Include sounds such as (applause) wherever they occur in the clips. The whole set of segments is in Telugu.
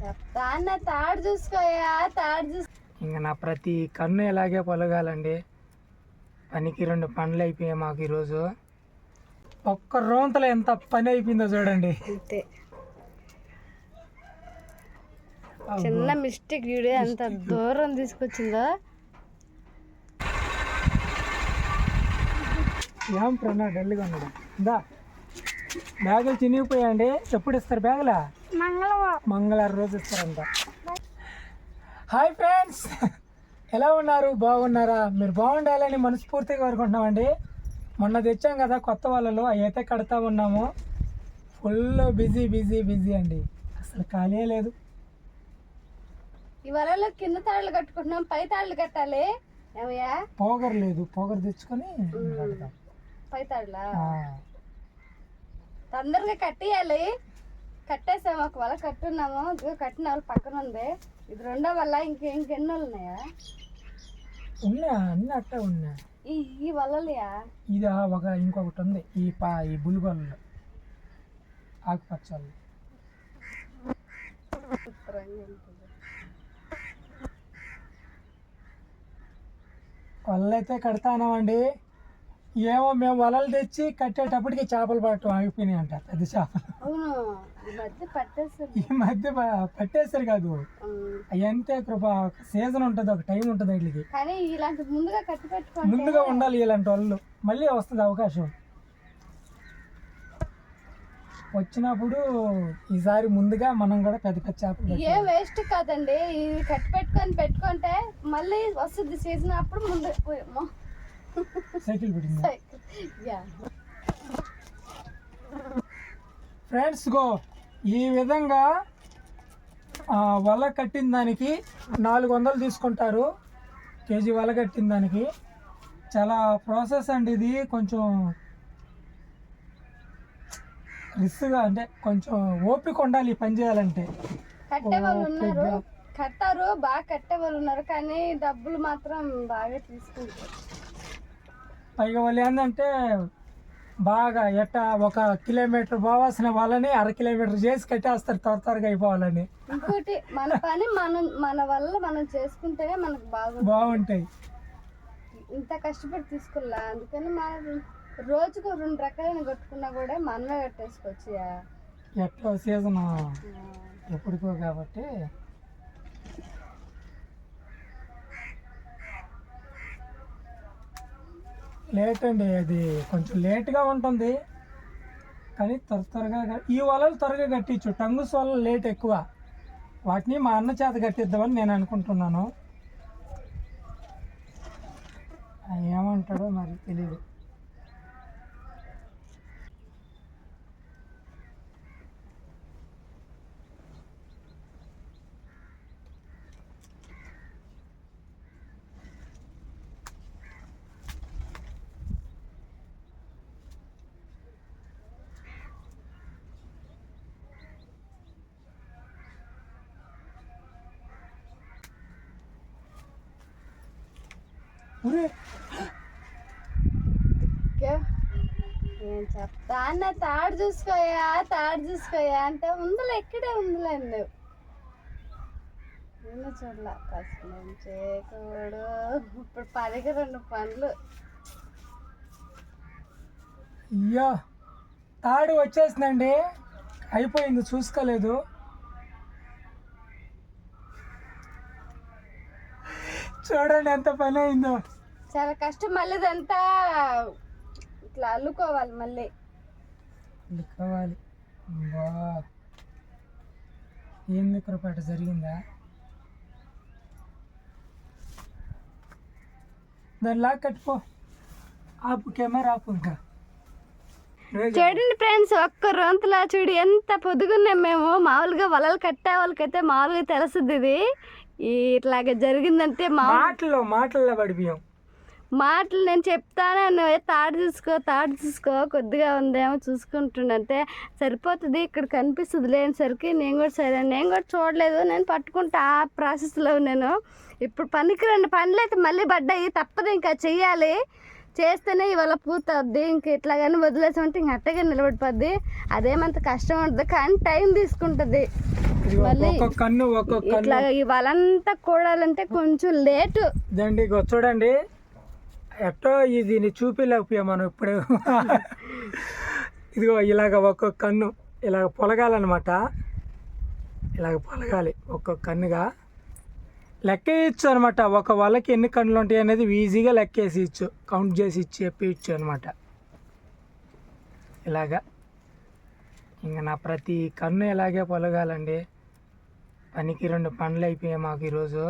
చెప్తా అన్న తాడు చూసుకోయా తాడు చూసుకో ఇంక నా ప్రతి కన్ను ఇలాగే పొలగాలండి. పనికి రెండు పనులు అయిపోయాయి మాకు ఈరోజు. ఒక్క రోంతలో ఎంత పని అయిపోయిందో చూడండి. అంతే. చిన్న మిస్టేక్ వీడియో ఎంత దూరం తీసుకొచ్చిందో. ఏం ప్రణా డల్గా ఉన్నాడు? ఇందా బ్యాగులు చినిగిపోయాయండి. ఎప్పుడు ఇస్తారు బ్యాగులా? మంగళవారం. రోజు ఇస్తారంట. Hi friends. ఎలా ఉన్నారు? బాగున్నారా? మీరు బాగుండాలని మనస్ఫూర్తిగా కోరుకుంటున్నామండి. మొన్న తెచ్చాం కదా కొత్త వాళ్ళలో. అవి అయితే కడతా ఉన్నాము. ఫుల్ బిజీ బిజీ బిజీ అండి. అసలు ఖాళీ లేదు. ఈ వలలో కింద తాళ్ళు కట్టుకుంటున్నాం. పై తాళ్ళు కట్టాలి. పోగర్ లేదు. పోగర్ తెచ్చుకొని పై తాళ్ళా తొందరగా కట్టేయాలి. కట్టేసాము ఒక వల కట్టున్నాము ఇదిగో కట్టిన వాళ్ళు పక్కన ఉంది. ఇది రెండో వల్ల ఇంక ఇంకెన్ని ఉన్నాయా? ఉన్నా అన్నీ అట్టే ఉన్నా. ఈ ఈ వలలుయా? ఇది ఆ ఒక ఇంకొకటి ఉంది ఈ పా ఈ బుల్గొల్లు. ఆకుపచ్చలు వలలు అయితే కడతానామండి. ఏమో మేము వలలు తెచ్చి కట్టేటప్పటికి చేపలు పట్టడం ఆగిపోయినాయి అంట పెద్ద చేపలు. ఈ మధ్య పట్టేస్తారు కాదు. అంతే కృప సీజన్ ఉంటుంది ఒక టైం ఉంటుంది ఇలాంటి ముందుగా ఉండాలి ఇలాంటి వాళ్ళు మళ్ళీ వస్తుంది అవకాశం. వచ్చినప్పుడు ఈసారి ముందుగా మనం కూడా పెద్ద పెద్ద చేపలు. ఏ వేస్ట్ కాదండి. ఇది కట్టి పెట్టుకొని పెట్టుకుంటే మళ్ళీ వస్తుంది సీజన్ అప్పుడు ముందు. సైకిల్ పెట్టింది. ఫ్రెండ్స్ గో ఈ విధంగా వల కట్టిన దానికి నాలుగు వందలు తీసుకుంటారు. కేజీ వల కట్టిన దానికి. చాలా ప్రాసెస్ అండి ఇది. కొంచెం రిస్క్గా అంటే కొంచెం ఓపిక ఉండాలి పని చేయాలంటే. కట్టారు బాగా కట్టే వాళ్ళు ఉన్నారు కానీ డబ్బులు మాత్రం బాగా తీసుకుంటారు. పైగా వాళ్ళు ఏంటంటే బాగా ఎట్ట ఒక కిలోమీటర్ పోవాల్సిన వాళ్ళని అర కిలోమీటర్ చేసి కట్టేస్తారు త్వర త్వరగా అయిపోవాలని ఇంకోటి మన పని మనం మన వల్ల మనం చేసుకుంటేనే మనకు బాగుంటుంది బాగుంటాయి ఇంత కష్టపడి తీసుకున్నా అందుకని మన రోజుకు రెండు రకాలైన కొట్టుకున్నా కూడా మనమే కట్టేసుకోవచ్చు. ఎట్లా సీజన్. ఎప్పటికో కాబట్టి లేట్ అండి అది కొంచెం లేట్గా ఉంటుంది. కానీ త్వర త్వరగా ఈ వలలు త్వరగా కట్టించు. టంగుస్ వలలు లేట్ ఎక్కువ. వాటిని మా అన్న చేత కట్టిద్దామని నేను అనుకుంటున్నాను. ఏమంటాడో మరి తెలియదు ఒరే ఓకే. ఏం చెప్తా అన్న తాడు చూసుకోయా తాడు చూసుకోయా అంటే ఉందిలే ఇక్కడే ఉందిలే నువ్వు నేను చూడలే ఫస్ట్ నుంచి చూడు ఇప్పుడు పదికి రెండు పనులు. అయ్యో తాడు వచ్చేసిందండి. అయిపోయింది చూసుకోలేదు. చూడండి ఎంత పని అయిందో. చాలా కష్టం మళ్ళీ ఇదంతా ఇట్లా అల్లుకోవాలి మళ్ళీ. ఇది కావాలి బా ఏంది కృపేట జరిగిందా? దాన్ని లాక్ కట్టుకో. ఆపు కెమెరా ఆపు ఇంకా. చూడండి ఫ్రెండ్స్ ఒక్క రొంతులా చూడు ఎంత పొద్దుగున్నాం మేము. మామూలుగా వలలు కట్టే వాళ్ళకైతే మామూలుగా తెలుస్తుంది ఇది. ఇట్లాగ జరిగిందంటే మాటల్లో మాటల్లో పడిపోయాం. మాటలు నేను చెప్తాను నువ్వు తాడు చూసుకో తాడు చూసుకో. కొద్దిగా ఉందేమో చూసుకుంటుండంటే సరిపోతుంది ఇక్కడ కనిపిస్తుంది లేనిసరికి నేను కూడా సరే నేను కూడా చూడలేదు. నేను పట్టుకుంటా ఆ ప్రాసెస్లో నేను. ఇప్పుడు పనికి రెండు పనులు అయితే మళ్ళీ పడ్డాయి. తప్పదు ఇంకా చెయ్యాలి. చేస్తేనే ఇవాళ పూర్తవుద్ది ఇంక ఇట్లాగానే వదిలేసామంటే ఇంక అట్టగా నిలబడిపోద్ది. అదేమంత కష్టం ఉంటుంది కానీ టైం తీసుకుంటుంది. మళ్ళీ ఇట్లా ఇవాళంతా కూడాలంటే కొంచెం లేటు. చూడండి. ఎట్టో ఇది చూపించలేకపోయా మనం ఇప్పుడు. ఇదిగో ఇలాగ ఒక్కొక్క కన్ను ఇలాగ పొలగాలన్నమాట. ఇలాగ పొలగాలి ఒక్కొక్క కన్నుగా. లెక్కేయచ్చు అనమాట ఒక వాళ్ళకి ఎన్ని కన్నులు ఉంటాయి అనేది ఈజీగా లెక్కేసి ఇచ్చు కౌంట్ చేసి ఇచ్చి చెప్పిచ్చు అనమాట ఇలాగా. ఇంకా నా ప్రతి కన్ను ఇలాగే పొలగాలండి? పనికి రెండు పనులు అయిపోయాయి మాకు ఈరోజు.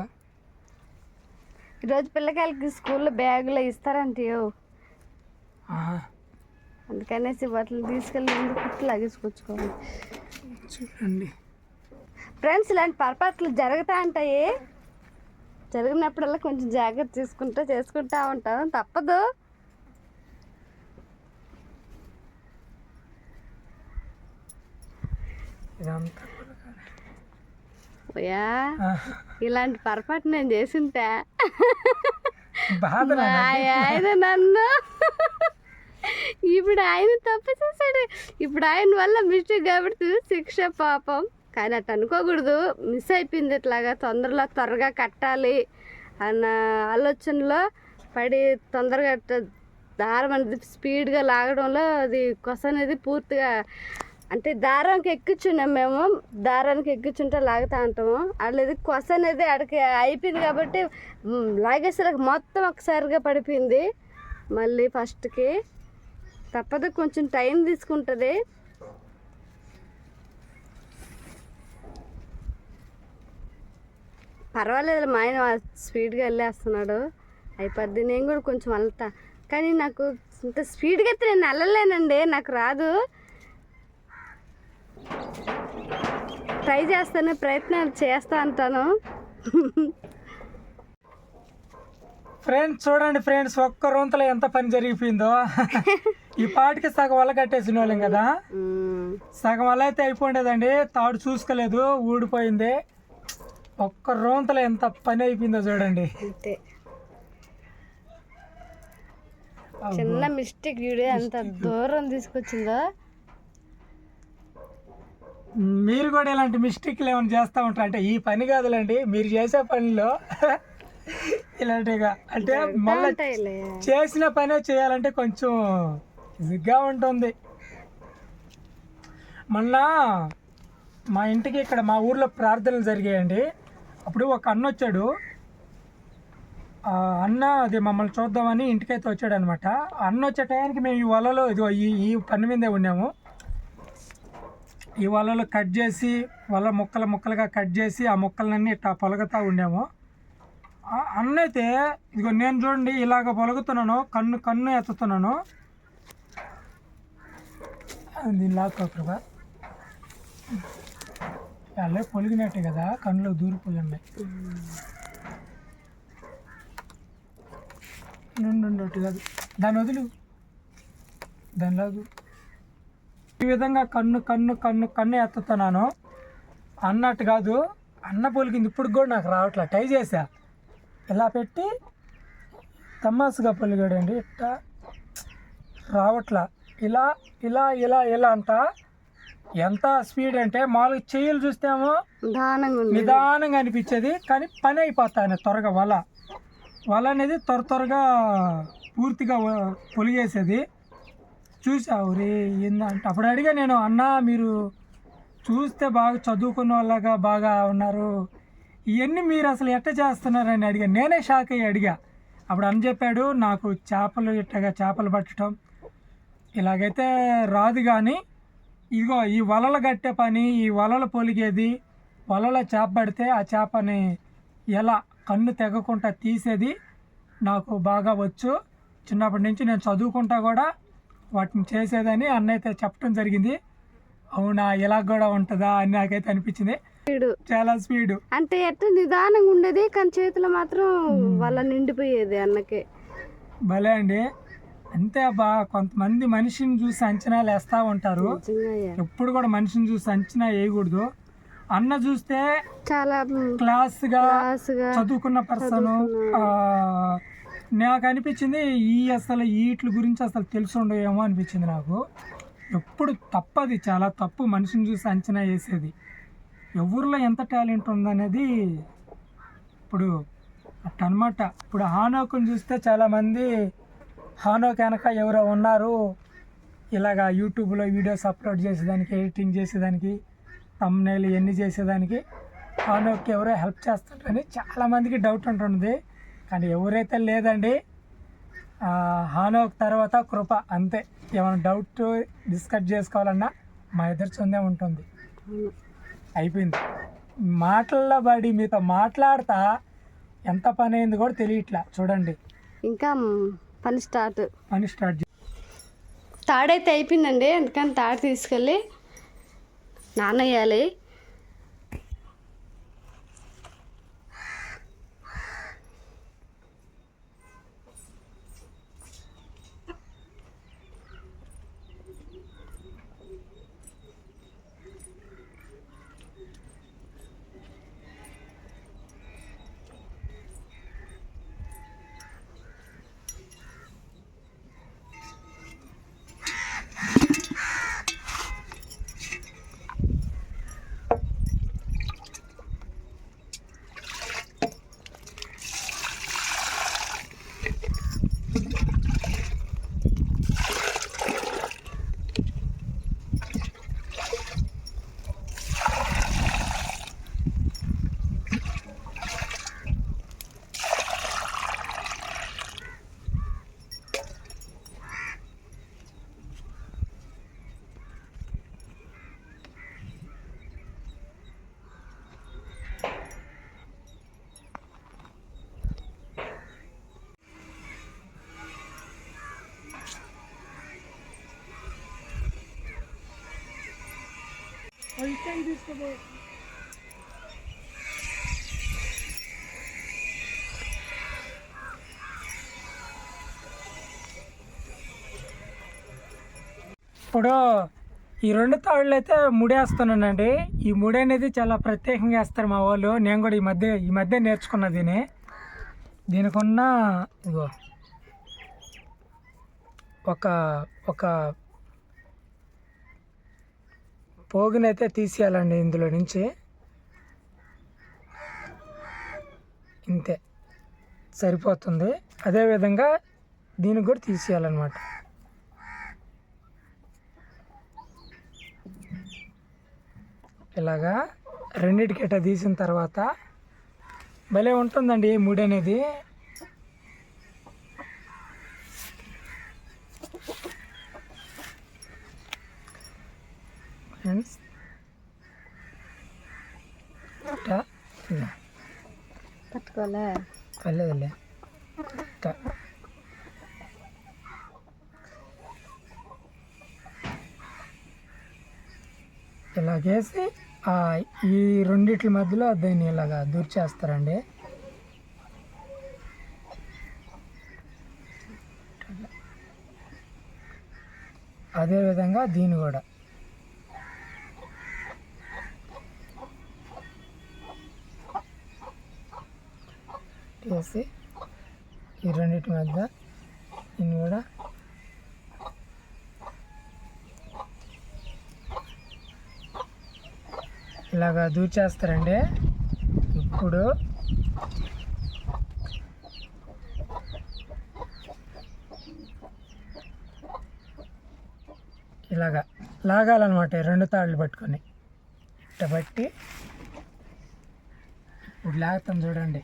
ఈరోజు పిల్లకాయలకి స్కూల్లో బ్యాగులు ఇస్తారంటే ఆహా. అందుకనేసి వాటిని తీసుకెళ్ళి ముందు కుట్లు లాగేసుకొచ్చుకోవాలి. చూడండి. ఫ్రెండ్స్ ఇలాంటి పొరపాట్లు జరుగుతూ ఉంటాయి జరిగినప్పుడల్లా కొంచెం జాగ్రత్త తీసుకుంటూ చేసుకుంటా ఉంటాం. తప్పదు. ఇదంతా. ఇలాంటి పొరపాటు నేను చేసింటా. ఆయన నన్ను ఇప్పుడు ఆయన తప్పు చేశాడు. ఇప్పుడు ఆయన వల్ల మిస్టేక్ కాబట్టి శిక్ష పాపం. కానీ అట్లా అనుకోకూడదు. మిస్ అయిపోయింది ఇట్లాగా. తొందరలో త్వరగా కట్టాలి అన్న ఆలోచనలో పడి తొందరగా దారం అనేది స్పీడ్గా లాగడంలో అది కొస అనేది పూర్తిగా అంటే దారానికి ఎక్కించున్నాం మేము దారానికి ఎక్కించుంటే లాగుతా ఉంటాము. అట్లేదు కొస అనేది అక్కడికి అయిపోయింది కాబట్టి లాగేసరికి మొత్తం ఒకసారిగా పడిపోయింది. మళ్ళీ ఫస్ట్కి తప్పదు కొంచెం టైం తీసుకుంటుంది. పర్వాలేదు మా ఆయన స్పీడ్గా వెళ్ళేస్తున్నాడు. అయిపోద్ది నేను కూడా కొంచెం వెళ్తా కానీ నాకు ఇంత స్పీడ్గా అయితే నేను వెళ్ళలేనండి నాకు రాదు. ట్రై చేస్తాను ప్రయత్నాలు చేస్తా అంటాను. ఫ్రెండ్స్ చూడండి ఫ్రెండ్స్ ఒక్క రొంతలో ఎంత పని జరిగిపోయిందో. ఈ పాటికి సగం వల్ల కట్టేసిన వాళ్ళం కదా. సగం వల్ల అయితే అయిపోయిండేదండి. తాడు చూసుకోలేదు ఊడిపోయింది. ఒక్క రొంతలో ఎంత పని అయిపోయిందో చూడండి. అంతే. చిన్న మిస్టేక్ ఎంత దూరం తీసుకొచ్చిందో. మీరు కూడా ఇలాంటి మిస్టేక్లు ఏమైనా చేస్తూ ఉంటారు? అంటే ఈ పని కాదులేండి మీరు చేసే పనిలో ఇలాంటిగా. అంటే మళ్ళీ చేసిన పనే చేయాలంటే కొంచెం ఇదిగా ఉంటుంది. మొన్న మా ఇంటికి ఇక్కడ మా ఊర్లో ప్రార్థనలు జరిగాయండి. అప్పుడు ఒక అన్న వచ్చాడు. ఆ అన్న అది మమ్మల్ని చూద్దామని ఇంటికైతే వచ్చాడు అనమాట అన్న వచ్చే టయానికి మేము ఈ వలలో ఇదిగో ఈ ఈ పని మీదే ఉన్నాము. ఈ వలలో కట్ చేసి వల ముక్కలు ముక్కలుగా కట్ చేసి ఆ ముక్కలన్నీ ఇట్లా పొలగతా ఉండాము. అన్నైతే ఇదిగో నేను చూడండి ఇలాగ పొలుగుతున్నాను కన్ను కన్ను ఎత్తుతున్నాను. దీని లాక్కో ప్రభా పొలిగినట్టే కదా కన్నులో దూరిపోయి రెండు నుండి కాదు. దాని వదులు. దాని లాగు. ఈ విధంగా కన్ను కన్ను కన్ను కన్ను ఎత్తుతున్నాను అన్నట్టు కాదు అన్న పొలికింది ఇప్పుడు కూడా నాకు రావట్లే. ట్రై చేసా ఇలా పెట్టి తమాసుగా పొలిగాడండి. ఇట్లా రావట్లా. ఇలా ఇలా ఇలా ఇలా అంట. ఎంత స్పీడ్ అంటే మామూలుగా చెయ్యలు చూస్తేమో నిదానంగా అనిపించేది కానీ పని అయిపోతాను త్వరగా వల. వల అనేది త్వర త్వరగా పూర్తిగా పొలిగేసేది. చూసావు రే ఏందంటే అప్పుడు అడిగా నేను అన్నా మీరు చూస్తే బాగా చదువుకున్న వాళ్ళగా బాగా ఉన్నారు. ఇవన్నీ మీరు అసలు ఎట్ట చేస్తున్నారని అడిగా. నేనే షాక్ అయ్యి అడిగా. అప్పుడు అని చెప్పాడు నాకు చేపలు ఇట్టగా చేపలు పట్టడం. ఇలాగైతే రాదు కానీ ఇదిగో ఈ వలలు కట్టే పని ఈ వలలు పొలిగేది వలలో చేప పడితే ఆ చేపని ఎలా కన్ను తెగకుండా తీసేది నాకు బాగా వచ్చు. చిన్నప్పటి నుంచి నేను చదువుకుంటా కూడా వాటిని చేసేదని అన్న అయితే చెప్పడం జరిగింది. అవునా ఇలా కూడా ఉంటుందా అని నాకైతే అనిపించింది. చాలా స్పీడు. అంటే ఎట్ట నిదానంగా ఉండేది కానీ చేతిలో మాత్రం వాళ్ళ నిండిపోయేది అన్నకి. భలే అండి. అంతే అబ్బా కొంతమంది మనిషిని చూసి అంచనాలు వేస్తూ ఉంటారు. ఎప్పుడు కూడా మనిషిని చూసి అంచనా వేయకూడదు. అన్న చూస్తే చాలా క్లాస్గా చదువుకున్న పర్సన్ నాకు అనిపించింది ఈ అసలు వీటి గురించి అసలు తెలిసి ఉండవేమో అనిపించింది నాకు. ఎప్పుడు తప్పది చాలా తప్పు మనిషిని చూసి అంచనా వేసేది. ఎవరిలో ఎంత టాలెంట్ ఉందనేది ఇప్పుడు అట్టనమాట. ఇప్పుడు హానోకుని చూస్తే చాలామంది హానోక్ వెనక ఎవరో ఉన్నారు. ఇలాగా యూట్యూబ్లో వీడియోస్ అప్లోడ్ చేసేదానికి ఎడిటింగ్ చేసేదానికి తమ్నేలు ఎన్ని చేసేదానికి హానోక్కి ఎవరో హెల్ప్ చేస్తుంటారని చాలామందికి డౌట్ ఉంటుంది కానీ ఎవరైతే లేదండి హానోక్ తర్వాత కృప అంతే. ఏమైనా డౌట్ డిస్కస్ చేసుకోవాలన్నా మా ఇద్దరు చందే ఉంటుంది. అయిపోయింది. మాటల్లో పడి మీతో మాట్లాడతా ఎంత పని అయింది కూడా తెలియట్లా. చూడండి. ఇంకా పని స్టార్ట్ పని స్టార్ట్ తాడైతే అయిపోయిందండి అందుకని తాడు తీసుకెళ్ళి నానయ్యాలి ఇప్పుడు ఈ రెండు తాళ్ళు అయితే ముడేస్తున్నానండి. ఈ ముడి అనేది చాలా ప్రత్యేకంగా వేస్తారు మా వాళ్ళు. నేను కూడా ఈ మధ్య ఈ మధ్య నేర్చుకున్న దీని దీనికి ఉన్న ఇగో ఒక ఒక పోగునైతే తీసేయాలండి ఇందులో నుంచి. ఇంతే. సరిపోతుంది. అదేవిధంగా దీనికి కూడా తీసేయాలన్నమాట. ఇలాగా రెండిటికి తీసిన తర్వాత భలే ఉంటుందండి ఈ ముడి అనేది ఫ్రెండ్స్ ఇట్టా ఇదా. పట్టుకోలే పర్లేదులే. ఇలాగేసి ఆ, ఈ రెండిట్ల మధ్యలో దీన్ని ఇలాగా దూర్చేస్తారండి అదేవిధంగా దీన్ని కూడా. వేసి ఈ రెండింటి మధ్య దీన్ని కూడా ఇలాగా దూచేస్తారండి. ఇప్పుడు ఇలాగా లాగాలన్నమాట రెండు తాళ్ళు పట్టుకొని. ఇట్ట పట్టి ఇప్పుడు లాగుతాం చూడండి.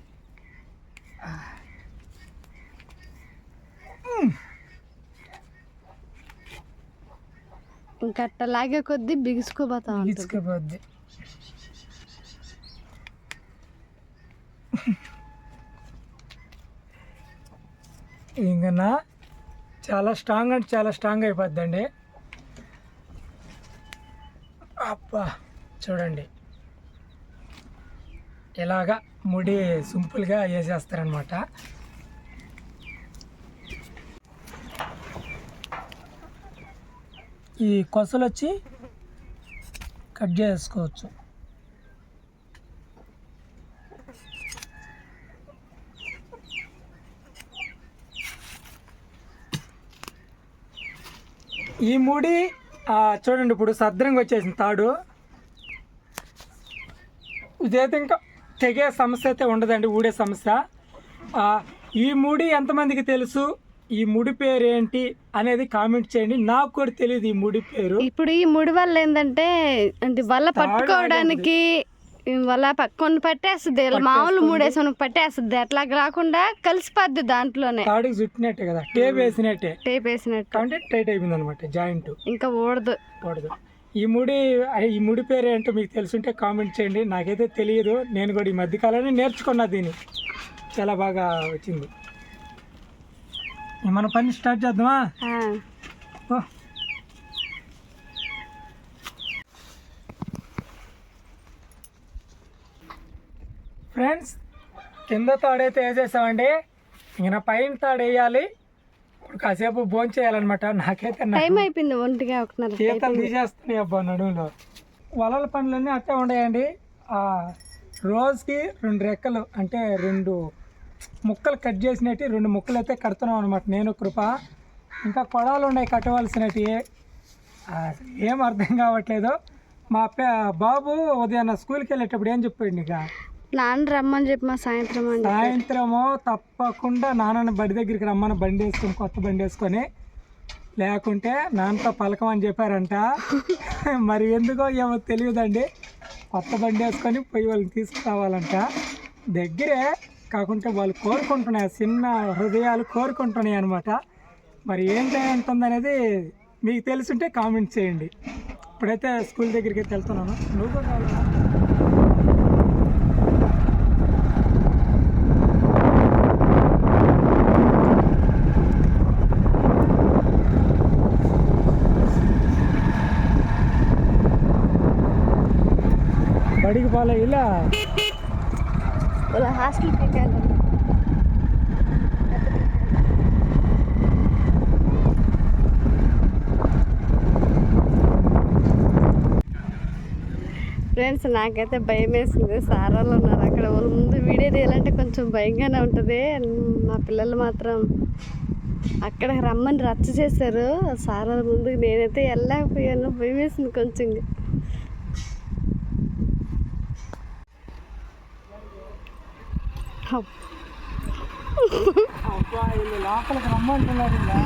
ఇంకా అట్ట లాగే కొద్దీ బిగుసుకోపోతా ఉంటుంది. ఇంకనా చాలా స్ట్రాంగ్ అంటే చాలా స్ట్రాంగ్ అయిపోద్దండి. అబ్బా చూడండి. ఇలాగా ముడి సింపుల్గా వేసేస్తారనమాట ఈ కొసలు వచ్చి కట్ చేసుకోవచ్చు. ఈ ముడి చూడండి ఇప్పుడు సద్రంగా వచ్చేసింది తాడు. ఇదైతే ఇంకా తెగే సమస్య అయితే ఉండదండి ఊడే సమస్య. ఈ ముడి ఎంతమందికి తెలుసు? ఈ ముడి పేరు ఏంటి అనేది కామెంట్ చేయండి. నాకు కూడా తెలియదు ఈ ముడి పేరు. ఇప్పుడు ఈ ముడి వల్ల ఏంటంటే అంటే వల్ల పట్టుకోవడానికి వల్ల కొన్ని పట్టేస్తుంది. మామూలు మూడేసి మనకు పట్టేస్తుంది. అట్లా కాకుండా కలిసిపోద్ది దాంట్లోనే. తాడికి చుట్టినట్టే కదా. టేప్ వేసినట్టే. టేప్ వేసినట్టు. కాబట్టి టైట్ అయిపోయింది అనమాట జాయింట్. ఇంకా ఊడదు. కూడదు ఈ ముడి అరే, ఈ ముడి పేరు ఏంటో మీకు తెలుసుంటే కామెంట్ చేయండి. నాకైతే తెలియదు. నేను కూడా ఈ మధ్యకాలంలో నేర్చుకున్నా దీన్ని. చాలా బాగా వచ్చింది. మన పని స్టార్ట్ చేద్దామా. ఓ. ఫ్రెండ్స్ కింద తాడైతే వేసేసామండి ఇంక పైన తాడు వేయాలి ఇప్పుడు కాసేపు భోజనం చేయాలన్నమాట. నాకైతే టైం అయిపోయింది ఒంటిగా ఒకటిన్నర చేతలు తీసేస్తున్నాయి అబ్బా నడుములో వలల పనులన్నీ అట్టే ఉన్నాయండి ఆ రోజుకి రెండు రెక్కలు అంటే రెండు ముక్కలు కట్ చేసినట్టు రెండు ముక్కలు అయితే కడుతున్నాం అనమాట నేను కృప. ఇంకా కొడాలు ఉన్నాయి కట్టవలసినవి ఏం అర్థం కావట్లేదు. మా బాబు ఉదయాన్న స్కూల్కి వెళ్ళేటప్పుడు ఏం చెప్పాడు ఇక నాన్న రమ్మని చెప్పి మా సాయంత్రం అండి సాయంత్రము తప్పకుండా నాన్నని బడి దగ్గరికి రమ్మని బండి వేసుకొని కొత్త బండి వేసుకొని లేకుంటే నాన్నతో పలకమని చెప్పారంట. (laughs) మరి ఎందుకో ఏమో తెలియదండి. కొత్త బండి వేసుకొని పోయి వాళ్ళని తీసుకురావాలంట. దగ్గరే కాకుంటే వాళ్ళు కోరుకుంటున్నాయి చిన్న హృదయాలు కోరుకుంటున్నాయి అనమాట మరి ఏంటి ఉంటుంది మీకు తెలుసుంటే కామెంట్ చేయండి. ఇప్పుడైతే స్కూల్ దగ్గరికి వెళ్తున్నాను. నువ్వు కూడా రావాలా? బడికి పోలే ఇలా హాస్టల్ ఫ్రెండ్స్ నాకైతే భయం వేసింది. సార్ వాళ్ళు ఉన్నారు అక్కడ. వాళ్ళు ముందు వీడియో తీయాలంటే కొంచెం భయంగానే ఉంటుంది. మా పిల్లలు మాత్రం అక్కడ రమ్మని రచ్చ చేశారు. సార్ వాళ్ళ ముందు నేనైతే వెళ్ళలేకపోయాను భయం వేసింది కొంచెం. అబ్బ్. అబ్బా వీళ్ళు లోపలికి రమ్మంటున్నారు ఇలా.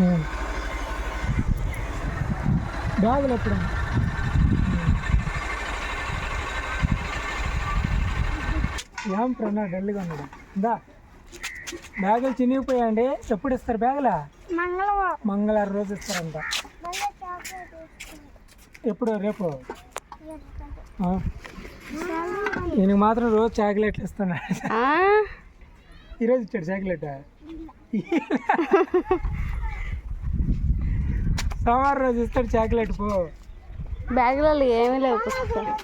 ఉమ్. బ్యాగులు ఎప్పుడు ఏం ఇందా బ్యాగులు చినిగిపోయాయండి. ఎప్పుడు ఇస్తారు బ్యాగులా? మంగళవారం. రోజు ఇస్తారంట. ఎప్పుడు? రేపు. ఈయనకి మాత్రం రోజు చాక్లెట్లు ఇస్తున్నాడు. ఆ? ఈరోజు ఇచ్చాడు చాక్లెట్. సోమవారం రోజు ఇస్తాడు చాక్లెట్ పో. బ్యాగులలో ఏమీ లేవు పుస్తకాలు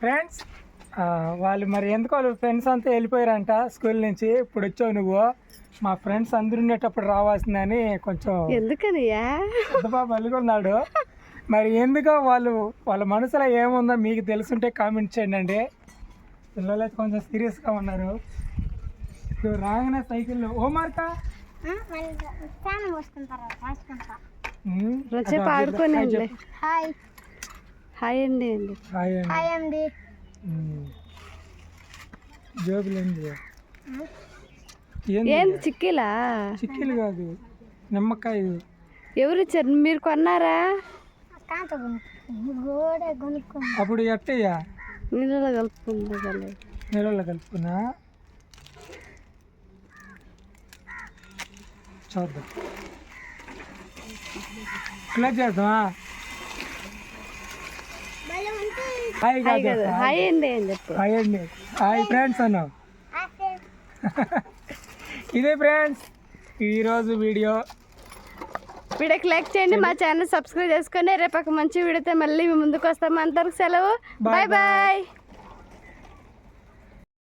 ఫ్రెండ్స్ ఆ, వాళ్ళు మరి ఎందుకు వాళ్ళు ఫ్రెండ్స్ అంతా వెళ్ళిపోయారంట స్కూల్ నుంచి? ఇప్పుడు వచ్చావు నువ్వు. మా ఫ్రెండ్స్ అందరు ఉండేటప్పుడు రావాల్సిందని కొంచెం ఎందుకనియా బాబు అల్లుకున్నాడు మరి ఎందుకో వాళ్ళు వాళ్ళ మనసులో ఏముందో మీకు తెలుసుంటే కామెంట్ చేయండి అండి. పిల్లలు అయితే కొంచెం సీరియస్గా ఉన్నారు. ఇప్పుడు రాగానే సైకిల్ ఓ మార్క? Hi hi. అండి హాయ్ అండి. జోబులు ఏంది ఏంది చిక్కీలా? చిక్కీలు కాదు నిమ్మకాయ ఎవరు ఇచ్చారు? మీరు కొన్నారా? అప్పుడు ఎట్టయ్యా? నీళ్ళలో కలుపుకుందా నీళ్ళలో కలుపుకున్నా? చూద్దాం. ఇట్లా చేద్దామా? హాయ్ కాదు. హాయ్ అండి అని చెప్పు. హాయ్ అండి. హాయ్ ఫ్రెండ్స్ అన్నావు. ఇదే ఫ్రెండ్స్ ఈరోజు వీడియో. వీడియోకి లైక్ చేయండి మా ఛానల్ సబ్స్క్రైబ్ చేసుకొని రేపు ఒక మంచి వీడియోతో మళ్ళీ ముందుకు వస్తాము అంతవరకు సెలవు. బాయ్. బాయ్.